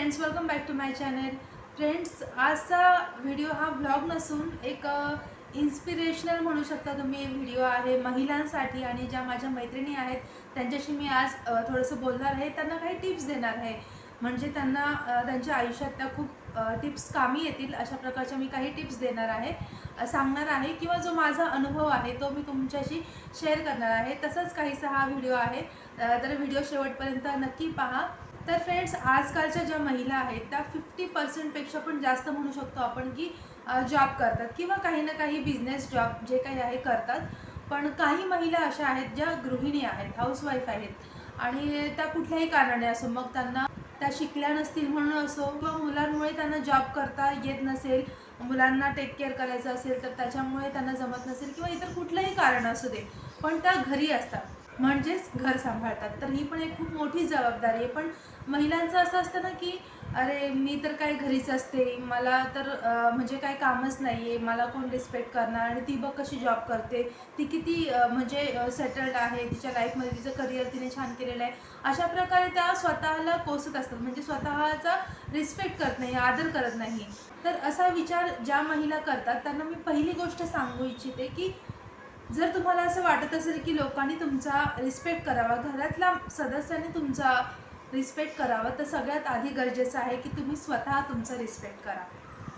Friends welcome back to my channel friends आजचा video हा blog नसून एक इन्स्पिरेशनल म्हणू शकता तुम्ही. व्हिडिओ आहे महिलांसाठी आणि ज्या माझ्या मैत्रिणी आहेत त्यांच्याशी मी आज थोडंसं बोलणार आहे. त्यांना काही टिप्स देणार आहे. म्हणजे त्यांना त्यांच्या आयुष्यात त्या खूप टिप्स कामी येतील अशा प्रकारच्या मी काही टिप्स देणार आहे. सांगणार आहे किंवा जो माझा अनुभव आहे तो मी तुमच्याशी शेअर करणार आहे. तसंच काहीसा हा व्हिडिओ आहे. तर व्हिडिओ शेवटपर्यंत नक्की पहा. तर फ्रेंड्स आजकालच्या ज्या महिला आहेत त्या फिफ्टी पर्सेंटपेक्षा पण जास्त म्हणू शकतो आपण की जॉब करतात किंवा काही ना काही बिझनेस जॉब जे काही आहे करतात. पण काही महिला अशा आहेत ज्या गृहिणी आहेत हाऊसवाईफ आहेत आणि त्या कुठल्याही कारणाने असो मग त्यांना त्या शिकल्या नसतील म्हणून असो किंवा मुलांमुळे त्यांना जॉब करता येत नसेल मुलांना टेक केअर करायचं असेल तर त्याच्यामुळे त्यांना जमत नसेल किंवा इतर कुठलंही कारण असू दे पण त्या घरी असतात. म्हणजेच घर सांभाळतात. तर ही पण एक खूप मोठी जबाबदारी आहे. पण महिलांचं असं असतं ना की अरे मी तर काय घरीच असते. मला तर म्हणजे काय कामच नाही आहे मला कोण रिस्पेक्ट करणार? आणि ती बघ कशी जॉब करते. ती किती म्हणजे सेटल्ड आहे. तिच्या लाईफमध्ये तिचं करिअर तिने छान केलेलं आहे. अशा प्रकारे त्या स्वतःला कोसत असतात. म्हणजे स्वतःचा रिस्पेक्ट करत नाही आदर करत नाही. तर असा विचार ज्या महिला करतात त्यांना मी पहिली गोष्ट सांगू इच्छिते की जर तुम्हाला असं वाटत असेल की लोकांनी तुमचा रिस्पेक्ट करावा घरातल्या सदस्यांनी तुमचा रिस्पेक्ट करावा तर सगळ्यात आधी गरजेचं आहे की तुम्ही स्वतः तुमचा रिस्पेक्ट करा.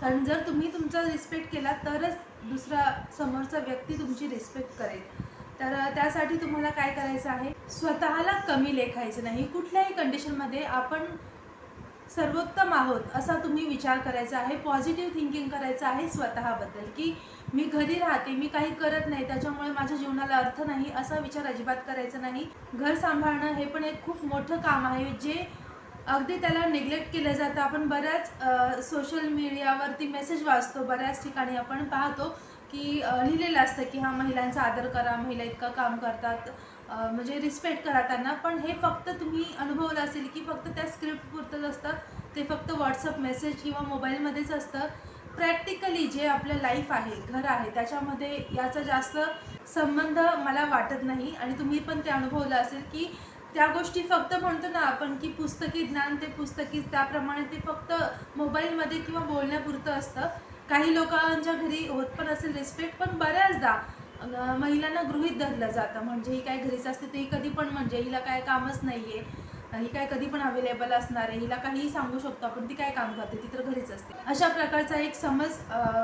कारण जर तुम्ही तुमचा रिस्पेक्ट केला तरच दुसरा समोरचा व्यक्ती तुमची रिस्पेक्ट करेल. तर त्यासाठी तुम्हाला काय करायचं आहे? स्वतःला कमी लेखायचं नाही. कुठल्याही कंडिशनमध्ये आपण सर्वोत्तम आहोत असा तुम्ही विचार करायचा आहे पॉझिटिव्ह थिंकिंग करायचं आहे स्वतःबद्दल की मी घरी राहते मी काही करत नाही त्याच्यामुळे माझ्या जीवनाला अर्थ नाही असा विचार अजिबात करायचा नाही. घर सांभाळणं हे पण एक खूप मोठं काम आहे जे अगदी त्याला निग्लेक्ट केलं जातं. आपण बऱ्याच सोशल मीडियावरती मेसेज वाचतो बऱ्याच ठिकाणी आपण पाहतो की लिहिलेलं असतं की हा महिलांचा आदर करा महिला इतकं काम करतात. म्हणजे रिस्पेक्ट करा त्यांना. पण हे फक्त तुम्ही अनुभवलं असेल की फक्त त्या स्क्रिप्टपुरतंच असतं. ते फक्त व्हॉट्सअप मेसेज किंवा मोबाईलमध्येच असतं. प्रॅक्टिकली जे आपलं लाईफ आहे घर आहे त्याच्यामध्ये याचा जास्त संबंध मला वाटत नाही. आणि तुम्ही पण ते अनुभवलं असेल की त्या गोष्टी फक्त म्हणतो ना आपण की पुस्तकी ज्ञान ते पुस्तकी त्याप्रमाणे ते फक्त मोबाईलमध्ये किंवा बोलण्यापुरतं असतं. काही लोकांच्या घरी होत पण असेल रिस्पेक्ट पण बऱ्याचदा महिलांना गृहित धरलं जातं. म्हणजे ही काय घरीच असते ते ही कधी पण म्हणजे हिला काय कामच नाही आहे ही काय कधी पण अवेलेबल असणार आहे. हिला काहीही सांगू शकतो आपण ती काय काम करते ती तर घरीच असते. अशा प्रकारचा एक समज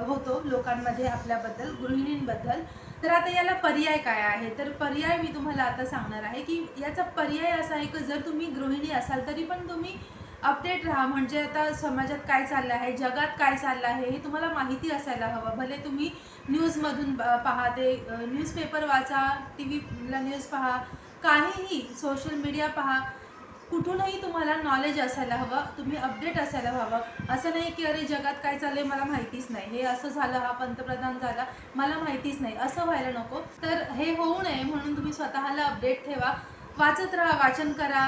होतो लोकांमध्ये आपल्याबद्दल गृहिणींबद्दल. तर आता याला पर्याय काय आहे? तर पर्याय मी तुम्हाला आता सांगणार आहे की याचा पर्याय असा आहे की जर तुम्ही गृहिणी असाल तरी पण तुम्ही अपडेट राहा. म्हणजे आता समाजात काय चाललं आहे जगात काय चाललं आहे हे तुम्हाला माहिती असायला हवं. भले तुम्ही न्यूजमधून पहा ते न्यूजपेपर वाचा टी व्हीला न्यूज पहा काहीही सोशल मीडिया पहा कुठूनही तुम्हाला नॉलेज असायला हवं तुम्ही अपडेट असायला हवं. असं नाही की अरे जगात काय चाललंय मला माहितीच नाही. हे असं झालं हा पंतप्रधान झाला मला माहितीच नाही. असं व्हायला नको. तर हे होऊ नये म्हणून तुम्ही स्वतःला अपडेट ठेवा. वाचत राहा वाचन करा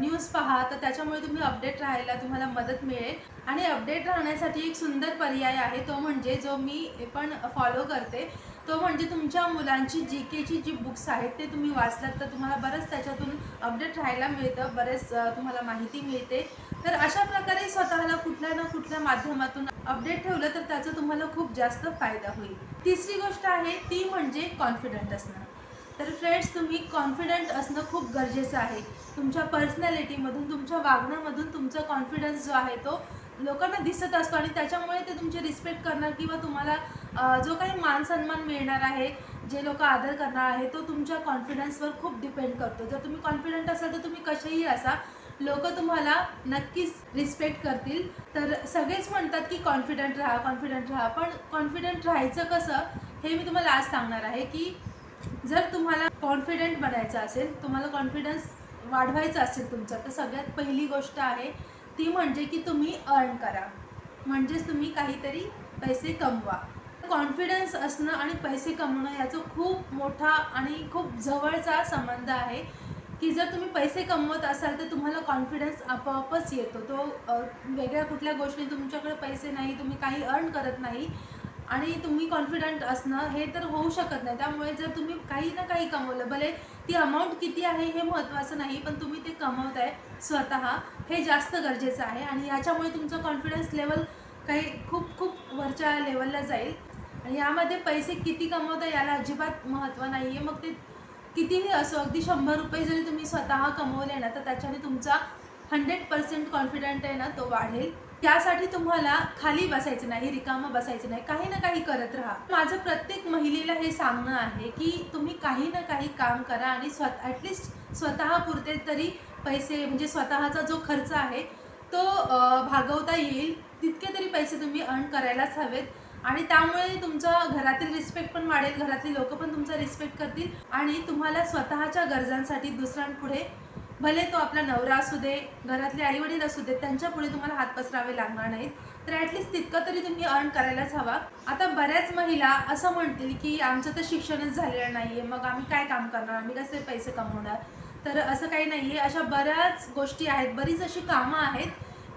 न्यूज पहा तर त्याच्यामुळे तुम्ही अपडेट राहायला तुम्हाला मदत मिळेल. आणि अपडेट राहण्यासाठी एक सुंदर पर्याय आहे तो म्हणजे जो मी पण फॉलो करते तो म्हणजे तुमच्या मुलांची जी केची जी बुक्स आहेत ते तुम्ही वाचलात तर तुम्हाला बरंच त्याच्यातून अपडेट राहायला मिळतं बरेच तुम्हाला माहिती मिळते. तर अशा प्रकारे स्वतःला कुठल्या ना कुठल्या माध्यमातून अपडेट ठेवलं तर त्याचा तुम्हाला खूप जास्त फायदा होईल. तिसरी गोष्ट आहे ती म्हणजे कॉन्फिडंट असणं. तर फ्रेंड्स तुम्ही कॉन्फिडंट असणं खूप गरजेचं आहे. तुमच्या पर्सनॅलिटीमधून तुमच्या वागण्यामधून तुमचा कॉन्फिडन्स जो आहे तो लोकांना दिसत असतो आणि त्याच्यामुळे ते तुमचे रिस्पेक्ट करणार किंवा तुम्हाला जो काही मान सन्मान मिळणार आहे जे लोक आदर करणार आहे तो तुमच्या कॉन्फिडन्सवर खूप डिपेंड करतो. जर तुम्ही कॉन्फिडंट असाल तर तुम्ही कसेही असा लोक तुम्हाला नक्कीच रिस्पेक्ट करतील. तर सगळेच म्हणतात की कॉन्फिडंट राहा कॉन्फिडंट राहा. पण कॉन्फिडंट राहायचं कसं हे मी तुम्हाला आज सांगणार आहे की जर तुम्हाला कॉन्फिडंट बनायचं असेल तुम्हाला कॉन्फिडन्स वाढवायचा असेल तुमचा तर सगळ्यात पहिली गोष्ट आहे ती म्हणजे की तुम्ही अर्न करा. म्हणजेच तुम्ही काहीतरी पैसे कमवा. कॉन्फिडन्स असणं आणि पैसे कमवणं याचा खूप मोठा आणि खूप जवळचा संबंध आहे की जर तुम्ही पैसे कमवत असाल तर तुम्हाला कॉन्फिडन्स आपोआपच येतो. तो वेगळ्या कुठल्या गोष्टी तुमच्याकडे पैसे नाही तुम्ही काही अर्न करत नाही आणि तुम्ही कॉन्फिडंट असणं हे तर होऊ शकत नाही. त्यामुळे जर तुम्ही काही ना काही कमवलं भले ती अमाऊंट किती आहे हे महत्त्वाचं नाही पण तुम्ही ते कमवताय स्वतः हे जास्त गरजेचं आहे आणि याच्यामुळे तुमचं कॉन्फिडन्स लेवल काही खूप खूप वरच्या लेवलला जाईल. आणि यामध्ये पैसे किती कमवता याला अजिबात महत्त्व नाही आहे मग ते कितीही असो अगदी शंभर रुपये जरी तुम्ही स्वतः कमवले ना तर त्याच्याने तुमचा हंड्रेड पर्सेंट कॉन्फिडंट आहे ना तो वाढेल. त्यासाठी तुम्हाला खाली बसायचं नाही रिकामं बसायचं नाही काही ना काही करत राहा. माझं प्रत्येक महिलेला हे सांगणं आहे की तुम्ही काही ना काही काम करा आणि स्वतः ॲटलिस्ट स्वतः पुरते तरी पैसे म्हणजे स्वतःचा जो खर्च आहे तो भागवता येईल. तितके तरी पैसे तुम्ही अर्न करायलाच हवेत. आणि त्यामुळे तुमचा घरातील रिस्पेक्ट पण वाढेल घरातली लोक पण तुमचा रिस्पेक्ट करतील. आणि तुम्हाला स्वतःच्या गरजांसाठी दुसऱ्यांपुढे भले तो आपला नवरा असू दे घरातले आईवडील असू दे त्यांच्या पुढे तुम्हाला हात पसरावे लागणार नाहीत. तर ॲटलिस्ट तितकं तरी तुम्ही अर्न करायलाच हवा. आता बऱ्याच महिला असं म्हणतील की आमचं तर शिक्षणच झालेलं नाही आहे मग आम्ही काय काम करणार? आम्ही कसे पैसे कमवणार? तर असं काही नाही आहे अशा बऱ्याच गोष्टी आहेत बरीच अशी कामं आहेत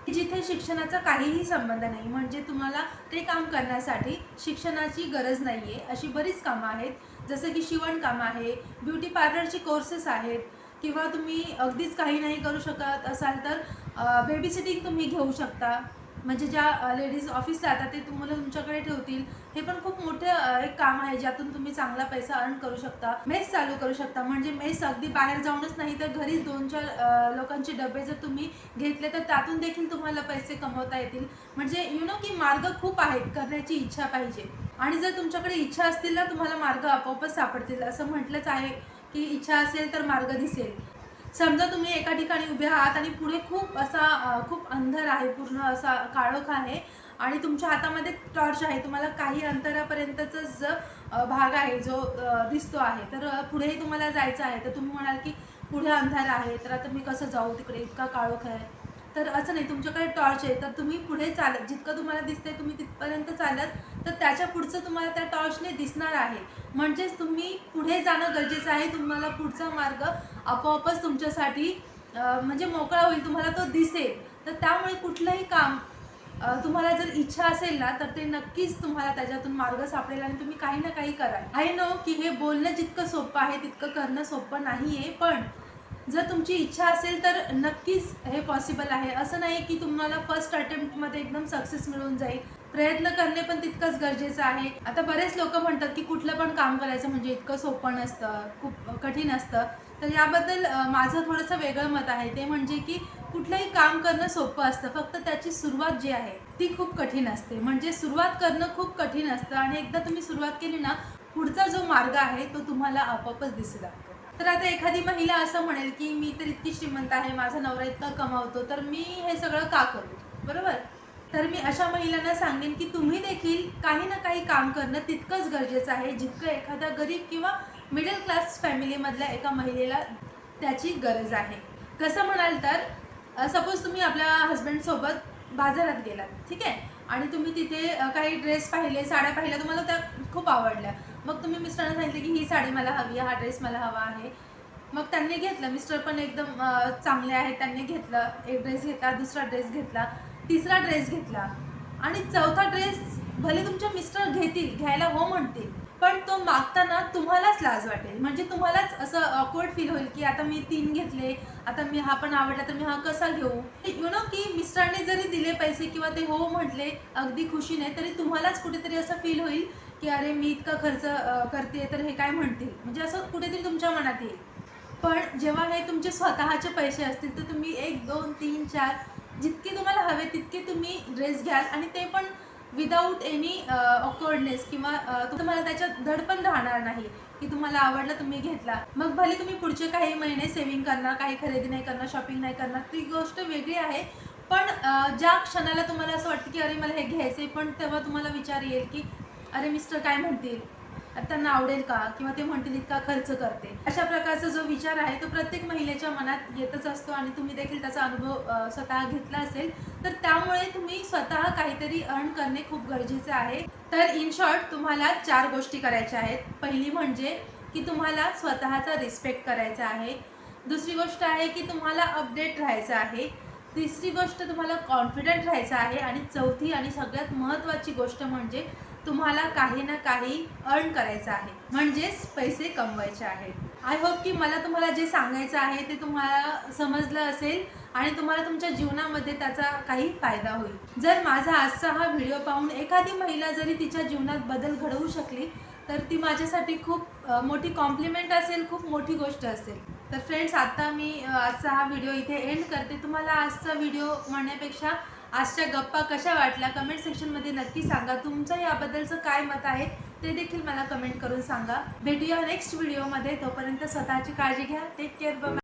की जिथे शिक्षणाचा काहीही संबंध नाही. म्हणजे तुम्हाला ते काम करण्यासाठी शिक्षणाची गरज नाही आहे अशी बरीच कामं आहेत. जसं की शिवणकाम आहे ब्युटी पार्लरचे कोर्सेस आहेत किंवा तुम्ही अगदीच काही नाही करू शकत असाल तर बेबी सिटिंग तुम्ही घेऊ शकता. म्हणजे ज्या लेडीज ऑफिसला जातात ते तुम्हाला तुमच्याकडे ठेवतील. हे पण खूप मोठं एक काम आहे ज्यातून तुम्ही चांगला पैसा अर्न करू शकता. मेस चालू करू शकता. म्हणजे मेस अगदी बाहेर जाऊनच नाही तर घरीच दोन चार लोकांचे डबे जर तुम्ही घेतले तर त्यातून देखील तुम्हाला पैसे कमवता येतील. म्हणजे यु नो की मार्ग खूप आहेत करण्याची इच्छा पाहिजे. आणि जर तुमच्याकडे इच्छा असतील ना तुम्हाला मार्ग आपोआपच सापडतील. असं म्हटलंच आहे. की इच्छा असेल तर मार्ग दिसेल. समजा तुम्ही एका ठिकाणी उभे आहात आणि पुढे खूप असा खूप अंधार आहे पूर्ण असा काळोख आहे आणि तुमच्या हातामध्ये टॉर्च आहे. तुम्हाला काही अंतरापर्यंतचा जो भाग आहे जो दिसतो आहे. तर पुढेही तुम्हाला जायचं आहे. तर तुम्ही म्हणाल की पुढे अंधार आहे. तर आता मी कसं जाऊ? तिकडे इतका काळोख आहे. तर असं नाही तुमच्याकडे टॉर्च आहे तर तुम्ही पुढे चालत जितकं तुम्हाला दिसतंय तुम्ही तिथपर्यंत चालत तर त्याच्या पुढचं तुम्हाला त्या टॉर्चने दिसणार आहे. म्हणजेच तुम्ही पुढे जाणं गरजेचं आहे तुम्हाला पुढचा मार्ग आपोआपच तुमच्यासाठी म्हणजे मोकळा होईल तुम्हाला तो दिसेल. तर त्यामुळे कुठलंही काम तुम्हाला जर इच्छा असेल ना तर ते नक्कीच तुम्हाला त्याच्यातून मार्ग सापडेल आणि तुम्ही काही ना काही कराल. आय नो की हे बोलणं जितकं सोपं आहे तितकं करणं सोपं नाही आहे पण जर तुमची इच्छा असेल तर नक्कीच हे पॉसिबल आहे. असं नाही की तुम्हाला फर्स्ट अटेम्प्टमध्ये एकदम सक्सेस मिळून जाईल. प्रयत्न करणे पण तितकंच गरजेचं आहे. आता बरेच लोक म्हणतात की कुठलं पण काम करायचं म्हणजे इतकं सोपं नसतं खूप कठीण असतं. तर याबद्दल माझं थोडंसं वेगळं मत आहे. ते म्हणजे की कुठलंही काम करणं सोपं असतं. फक्त त्याची सुरुवात जी आहे ती खूप कठीण असते. म्हणजे सुरुवात करणं खूप कठीण असतं आणि एकदा तुम्ही सुरुवात केली ना पुढचा जो मार्ग आहे तो तुम्हाला आपोआपच दिसू लागतो. तर आता एखादी महिला असं म्हणेल की मी तर इतकी श्रीमंत आहे माझा नवरा इतका कमावतो तर मी हे सगळं का करू? बरोबर? तर मी अशा महिलांना सांगेन की तुम्ही देखील काही ना काही काम करणं तितकंच गरजेचं आहे जितकं एखाद्या गरीब किंवा मिडल क्लास फॅमिलीमधल्या एका महिलेला त्याची गरज आहे. कसं म्हणाल तर सपोज तुम्ही आपल्या हस्बंडसोबत बाजारात गेलात ठीक आहे? आणि तुम्ही तिथे काही ड्रेस पाहिले साड्या पाहिल्या तुम्हाला त्या खूप आवडल्या. मग तुम्ही मिस्टरांना सांगितलं की ही साडी मला हवी आहे हा ड्रेस मला हवा आहे. मग त्यांनी घेतलं. मिस्टर पण एकदम चांगले आहेत. त्यांनी घेतलं. एक ड्रेस घेतला दुसरा ड्रेस घेतला तिसरा ड्रेस घेतला. आणि चौथा ड्रेस भले तुमच्या मिस्टर घेतील घ्यायला हो म्हणतील पण तो मागताना तुम्हालाच लाज वाटेल. म्हणजे तुम्हालाच असं ऑकवर्ड फील होईल की आता मी तीन घेतले आता मी हा पण आवडला तर मी हा कसा घेऊ? यु नो की मिस्टरांनी जरी दिले पैसे किंवा ते हो म्हटले अगदी खुशीने तरी तुम्हालाच कुठेतरी असं फील होईल की अरे मी इतका खर्च करते तर हे काय म्हणतील? म्हणजे असं कुठेतरी तुमच्या मनात येईल. पण जेव्हा हे तुमचे स्वतःचे पैसे असतील तर तुम्ही एक दोन तीन चार जितके तुम्हाला हवे तितके तुम्ही ड्रेस घ्याल आणि ते पण विदाऊट एनी ऑकवर्डनेस किंवा तुम्हाला त्याच्यात धड पण राहणार नाही की तुम्हाला आवडलं तुम्ही घेतला. मग भले तुम्ही पुढचे काही महिने सेव्हिंग करणार काही खरेदी नाही करणार शॉपिंग नाही करणार ती गोष्ट वेगळी आहे. पण ज्या क्षणाला तुम्हाला असं वाटतं की अरे मला हे घ्यायचे पण तेव्हा तुम्हाला विचार येईल की अरे मिस्टर काय म्हणतील? आता त्यांना आवडेल का? किंवा ते म्हणतील इतका खर्च करते. अशा प्रकारचा जो विचार आहे तो प्रत्येक महिलेच्या मनात येतच असतो आणि तुम्ही देखील त्याचा अनुभव स्वतः घेतला असेल तर त्यामुळे तुम्ही स्वतः काहीतरी अर्न करणे खूप गरजेचे आहे. तर इन शॉर्ट तुम्हाला चार गोष्टी करायच्या आहेत. पहिली म्हणजे की तुम्हाला स्वतःचा रिस्पेक्ट करायचा आहे. दुसरी गोष्ट आहे की तुम्हाला अपडेट राहायचं आहे. तिसरी गोष्ट तुम्हाला कॉन्फिडंट राहायचं आहे आणि चौथी आणि सगळ्यात महत्त्वाची गोष्ट म्हणजे तुम्हाला काही ना काही अर्न करायचं आहे. म्हणजेच पैसे कमवायचे आहेत. आय होप की मला तुम्हाला जे सांगायचं आहे ते तुम्हाला समजलं असेल आणि तुम्हाला तुमच्या जीवनामध्ये त्याचा काही फायदा होईल. जर माझा आजचा हा व्हिडिओ पाहून एखादी महिला जरी तिच्या जीवनात बदल घडवू शकली तर ती माझ्यासाठी खूप मोठी कॉम्प्लिमेंट असेल खूप मोठी गोष्ट असेल. तर फ्रेंड्स आता मी आजचा हा व्हिडिओ इथे एंड करते. तुम्हाला आजचा व्हिडिओ म्हणण्यापेक्षा आजच्या गप्पा कशा वाटल्या कमेंट सेक्शनमध्ये नक्की सांगा. तुमचं याबद्दलचं काय मत आहे ते देखील मला कमेंट करून सांगा. भेटूया नेक्स्ट व्हिडिओमध्ये तोपर्यंत स्वतःची काळजी घ्या. Take care bye